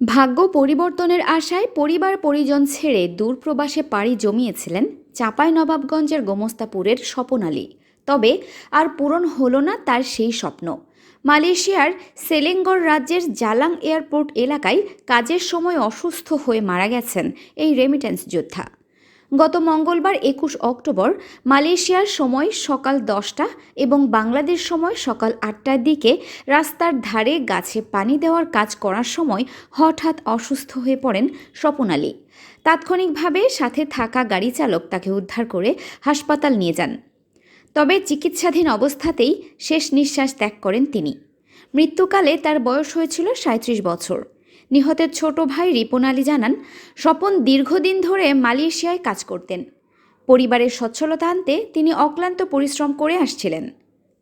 ভাগ্য পরিবর্তনের আশায় পরিবার পরিজন ছেড়ে দূরপ্রবাসে পাড়ি জমিয়েছিলেন চাপাই নবাবগঞ্জের গোমস্তাপুরের স্বপন আলী। তবে আর পূরণ হলো না তার সেই স্বপ্ন। মালয়েশিয়ার সেলেঙ্গর রাজ্যের জালাং এয়ারপোর্ট এলাকায় কাজের সময় অসুস্থ হয়ে মারা গেছেন এই রেমিটেন্স যোদ্ধা। গত মঙ্গলবার একুশ অক্টোবর মালয়েশিয়ার সময় সকাল দশটা এবং বাংলাদেশ সময় সকাল আটটার দিকে রাস্তার ধারে গাছে পানি দেওয়ার কাজ করার সময় হঠাৎ অসুস্থ হয়ে পড়েন স্বপন আলী। তাৎক্ষণিকভাবে সাথে থাকা গাড়ি চালক তাকে উদ্ধার করে হাসপাতাল নিয়ে যান। তবে চিকিৎসাধীন অবস্থাতেই শেষ নিঃশ্বাস ত্যাগ করেন তিনি। মৃত্যুকালে তার বয়স হয়েছিল সাঁত্রিশ বছর। নিহতের ছোট ভাই রিপন আলী জানান, স্বপন দীর্ঘদিন ধরে মালয়েশিয়ায় কাজ করতেন। পরিবারের সচ্ছলতা আনতে তিনি অক্লান্ত পরিশ্রম করে আসছিলেন।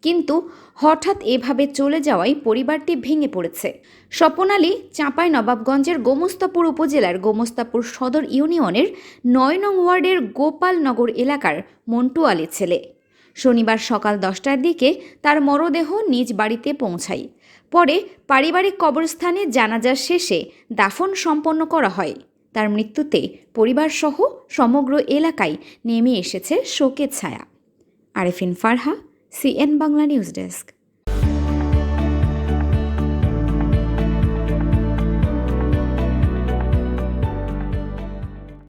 কিন্তু হঠাৎ এভাবে চলে যাওয়ায় পরিবারটি ভেঙে পড়েছে। স্বপন আলী চাঁপাই নবাবগঞ্জের গোমস্তাপুর উপজেলার গোমস্তাপুর সদর ইউনিয়নের নয় নং ওয়ার্ডের গোপালনগর এলাকার মন্টু আলী ছেলে। শনিবার সকাল দশটার দিকে তার মরদেহ নিজ বাড়িতে পৌঁছায়। পরে পারিবারিক কবরস্থানে জানাজার শেষে দাফন সম্পন্ন করা হয়। তার মৃত্যুতে পরিবারসহ সমগ্র এলাকায় নেমে এসেছে শোকের ছায়া। Arefin Farha, CN Bangla news desk.